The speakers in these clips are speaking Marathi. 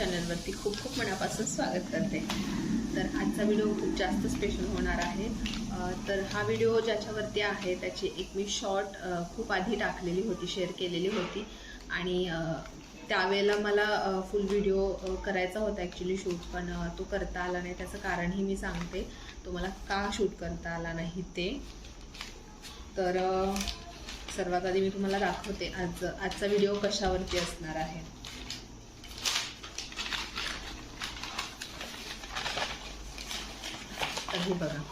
चॅनलवरती खूप खूप मनापासून स्वागत करते. तर आजचा व्हिडिओ खूप जास्त स्पेशल होणार आहे. तर हा व्हिडिओ ज्याच्यावरती आहे त्याची एक मी शॉर्ट खूप आधी टाकलेली होती शेअर केलेली होती. आणि त्यावेळेला मला फुल व्हिडिओ करायचा होता ॲक्च्युली शूट पण तो करता आला नाही. त्याचं कारणही मी सांगते. तो मला का शूट करता आला नाही ते? तर सर्वात आधी मी तुम्हाला दाखवते आज आजचा व्हिडिओ कशावरती असणार आहे. हे बघा.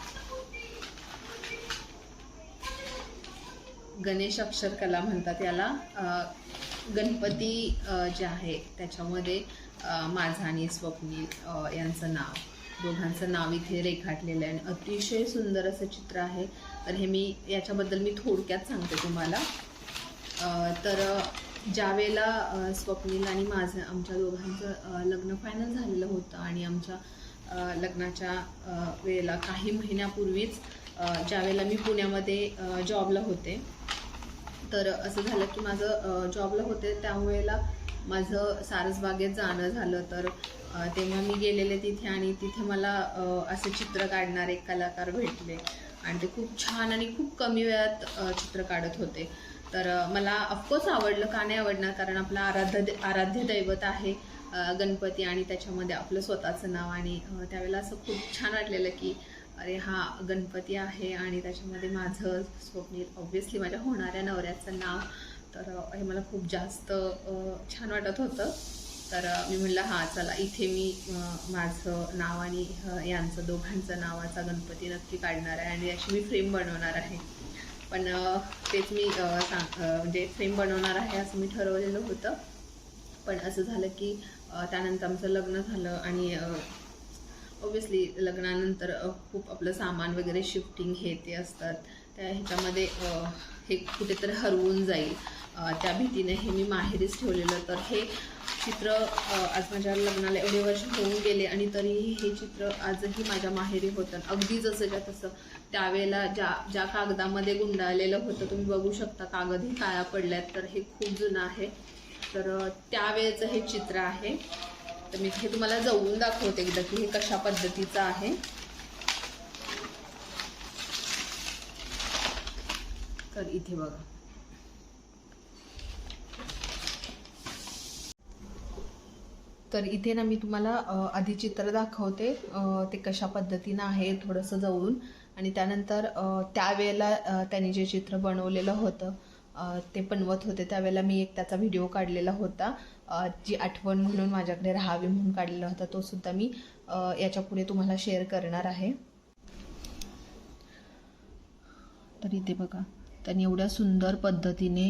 गणेश अक्षर कला म्हणतात याला. गणपती जे आहे त्याच्यामध्ये माझा माझं आणि स्वप्नील यांचं नाव. दोघांचं नाव इथे रेखाटलेलं आहे. आणि अतिशय सुंदर असं चित्र आहे. तर हे मी याच्याबद्दल मी थोडक्यात सांगते तुम्हाला. तर ज्या वेळेला स्वप्नील आणि माझं आमच्या दोघांचं लग्न फायनल झालेलं होतं आणि आमच्या लग्नाच्या वेळेला काही महिन्यापूर्वीच ज्यावेळेला ज्या वेळेला मी पुण्यामध्ये जॉबला होते. तर असं झालं की माझं जॉबला होते त्यावेळेला माझं सारसबागेत जाणं झालं. तर तेव्हा मी गेलेले तिथे आणि तिथे मला असे चित्र काढणारे कलाकार भेटले. आणि ते खूप छान आणि खूप कमी वेळात चित्र काढत होते. तर मला ऑफकोर्स आवडलं का नाही आवडणार? कारण आपलं आराध्य आराध्य दैवत आहे. गणपती आणि त्याच्यामध्ये आपलं स्वतःचं नाव आणि त्यावेळेला असं खूप छान वाटलेलं की अरे हा गणपती आहे आणि त्याच्यामध्ये माझं स्वप्नील ऑब्व्हियसली माझ्या होणाऱ्या नवऱ्याचं नाव. तर हे मला खूप जास्त छान वाटत होतं. तर मी म्हणलं हां चला इथे मी माझं नाव आणि यांचं दोघांचं नावाचा गणपती नक्की काढणार आहे आणि अशी मी फ्रेम बनवणार आहे. पण तेच मी सांग म्हणजे फ्रेम बनवणार आहे असं मी ठरवलेलं होतं. पण असं झालं की त्यानंतर आमचं लग्न झालं आणि ओबियसली लग्नानंतर खूप आपलं सामान वगैरे शिफ्टिंग हे ते असतात. त्या ह्याच्यामध्ये हे कुठेतरी हरवून जाईल. त्या भीतीने हे मी माहेरीच ठेवलेलं. तर हे चित्र आज माझ्या लग्नाला एवढे वर्ष होऊन गेले आणि तरीही हे चित्र आजही माझ्या माहेरी होतं. अगदी जसंच्या तसं त्यावेळेला ज्या ज्या कागदामध्ये गुंडाळलेलं होतं तुम्ही बघू शकता कागदही काळा पडल्यात. तर हे खूप जुनं आहे. तर त्यावेळेचं हे चित्र आहे. तर मी हे तुम्हाला जवळून दाखवते एकदा की हे कशा पद्धतीचं आहे. तर इथे बघा. तर इथे ना मी तुम्हाला आधी चित्र दाखवते ते कशा पद्धतीनं आहे थोडंसं जवळून. आणि त्यानंतर त्यावेळेला त्याने त्यांनी जे चित्र बनवलेलं होतं ते बनवत होते. त्यावेळेला मी एक त्याचा व्हिडिओ काढलेला होता. जी आठवण म्हणून माझ्याकडे राहावी म्हणून काढलेला होता तो सुद्धा मी याच्यापुढे तुम्हाला शेअर करणार आहे. तर इथे बघा. त्यांनी एवढ्या सुंदर पद्धतीने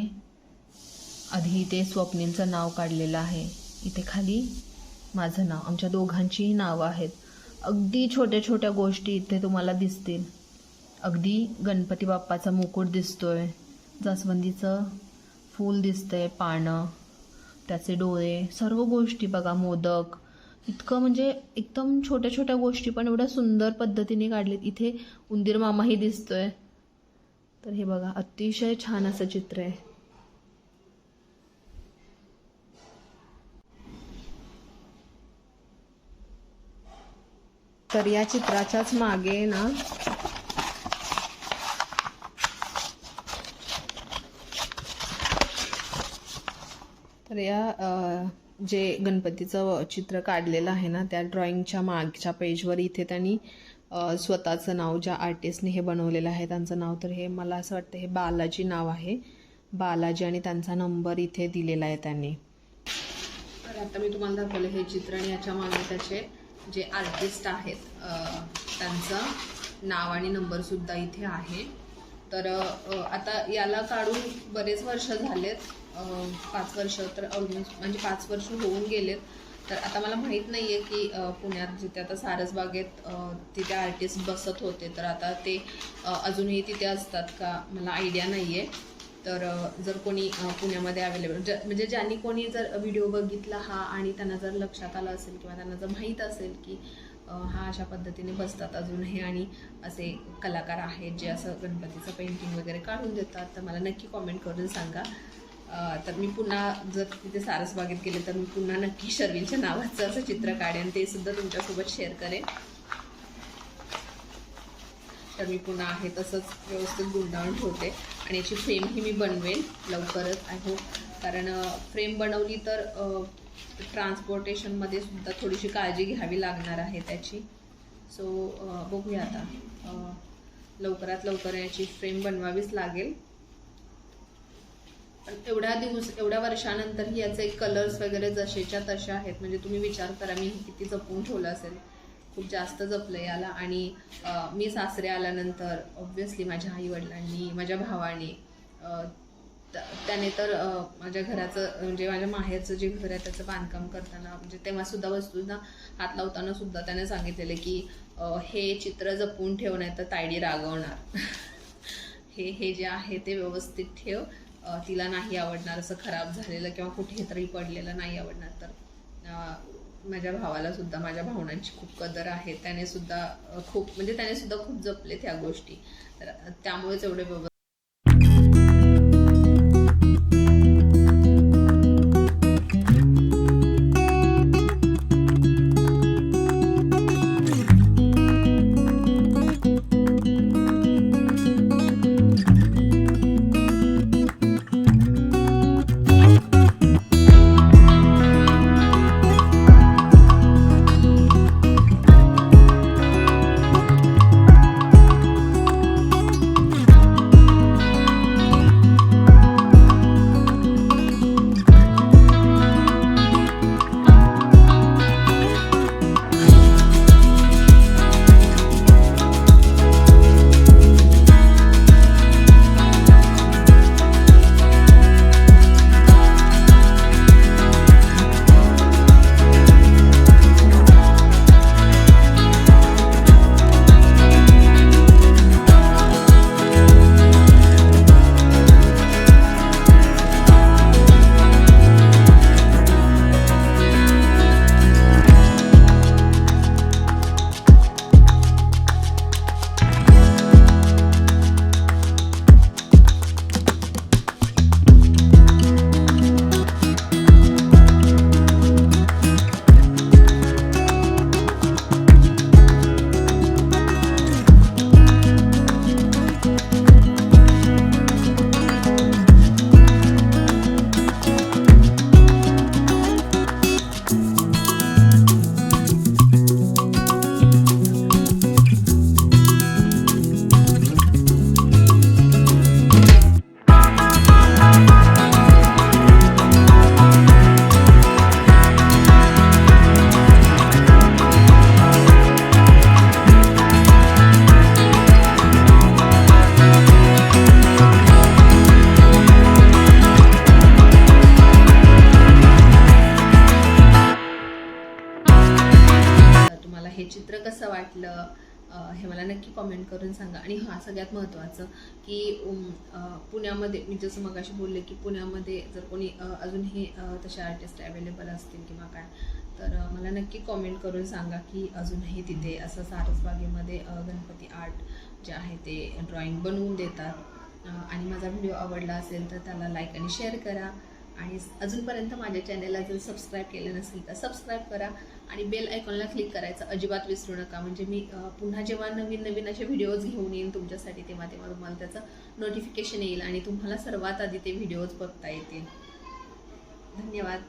आधी इथे स्वप्नीलचं नाव काढलेलं आहे. इथे खाली माझं नाव. आमच्या दोघांचीही नावं आहेत. अगदी छोट्या छोट्या गोष्टी इथे तुम्हाला दिसतील. अगदी गणपती बाप्पाचा मुकुट दिसतोय. जास्वंदीचं फूल दिसतंय पानं त्याचे डोळे सर्व गोष्टी बघा मोदक. इतकं म्हणजे एकदम छोट्या छोट्या गोष्टी पण एवढ्या सुंदर पद्धतीने काढलीत. इथे उंदीर मामाही दिसतोय. तर हे बघा अतिशय छान असं चित्र आहे. तर या चित्राच्याच मागे ना या जे गणपतीचं चित्र काढलेलं आहे ना त्या ड्रॉइंगच्या मागच्या पेजवर इथे त्यांनी स्वतःचं नाव ज्या आर्टिस्टने हे बनवलेलं आहे त्यांचं नाव तर हे मला असं वाटतं हे बालाजी नाव आहे. बालाजी आणि त्यांचा नंबर इथे दिलेला आहे त्यांनी. तर आता मी तुम्हाला दाखवलं हे चित्र आणि याच्या मागे त्याचे जे आर्टिस्ट आहेत त्यांचं नाव आणि नंबरसुद्धा इथे आहे. तर आता याला काढून बरेच वर्ष झालेत. पाच वर्ष तर ऑलमोस्ट म्हणजे पाच वर्ष होऊन गेलेत. तर आता मला माहीत नाही आहे की पुण्यात जिथे आता सारसबागेत तिथे आर्टिस्ट बसत होते. तर आता ते अजूनही तिथे असतात का मला आयडिया नाही आहे तर जर कोणी पुण्यामध्ये अवेलेबल ज म्हणजे ज्यांनी कोणी जर व्हिडिओ बघितला हा आणि त्यांना जर लक्षात आलं असेल किंवा त्यांना जर माहीत असेल की हा अशा पद्धतीने बसतात अजूनही आणि असे कलाकार आहेत जे असं गणपतीचं पेंटिंग वगैरे काढून देतात. तर मला नक्की कॉमेंट करून सांगा. तर मी पुन्हा जर तिथे सारसबागेत गेले तर मी पुन्हा नक्की शर्विलच्या नावाचं असं चित्र काढेन ते सुद्धा तुमच्यासोबत शेअर करेन. तर मी पुन्हा आहे तसंच व्यवस्थित गुंडाळून ठेवते आणि याची फ्रेमही मी बनवेन लवकरच आय होप कारण फ्रेम बनवली तर ट्रान्सपोर्टेशनमध्ये सुद्धा थोडीशी काळजी घ्यावी लागणार आहे त्याची. सो बघूया आता. लवकरात लवकर याची फ्रेम बनवावीच लागेल. पण एवढ्या दिवस एवढ्या वर्षानंतरही याचे कलर्स वगैरे जसेच्या तसे आहेत म्हणजे तुम्ही विचार करा मी किती जपून ठेवलं असेल. खूप जास्त जपलं याला. आणि मी सासरे आल्यानंतर ऑब्व्हियसली माझ्या आईवडिलांनी माझ्या भावाने त्याने तर माझ्या घराचं म्हणजे माझ्या माहेरचं जे घर आहे त्याचं बांधकाम करताना म्हणजे तेव्हा सुद्धा वस्तूंना हात लावताना सुद्धा त्याने सांगितलेलं की हे चित्र जपून ठेव नाही तर तायडी रागवणार. हे हे जे आहे ते व्यवस्थित ठेव. तिला नाही आवडणार असं खराब झालेलं किंवा कुठे तरी पडलेलं नाही आवडणार. तर माझ्या भावाला सुद्धा माझ्या भावनांची खूप कदर आहे. त्याने सुद्धा खूप म्हणजे त्याने सुद्धा खूप जपले त्या गोष्टी. तर त्यामुळेच एवढे व्यवस्थित नक्की कॉमेंट करून सांगा. आणि हा सगळ्यात महत्त्वाचं की पुण्यामध्ये मी जसं मगाशी बोलले की पुण्यामध्ये जर कोणी अजूनही तसे आर्टिस्ट अवेलेबल असतील किंवा काय तर मला नक्की कॉमेंट करून सांगा की अजूनही तिथे असं सारसबागेमध्ये गणपती आर्ट जे आहे ते ड्रॉइंग बनवून देतात. आणि माझा व्हिडिओ आवडला असेल तर त्याला लाईक आणि शेअर करा. आणि अजूनपर्यंत माझ्या चॅनलला जर सबस्क्राईब केलं नसेल तर सबस्क्राईब करा आणि बेल आयकॉनला क्लिक करायचं. अजिबात विसरू नका. म्हणजे मी पुन्हा जेव्हा नवीन नवीन असे व्हिडिओज घेऊन येईन तुमच्यासाठी तेव्हा तेव्हा तुम्हाला त्याचं नोटिफिकेशन येईल आणि तुम्हाला सर्वात आधी ते व्हिडिओज बघता येतील. धन्यवाद.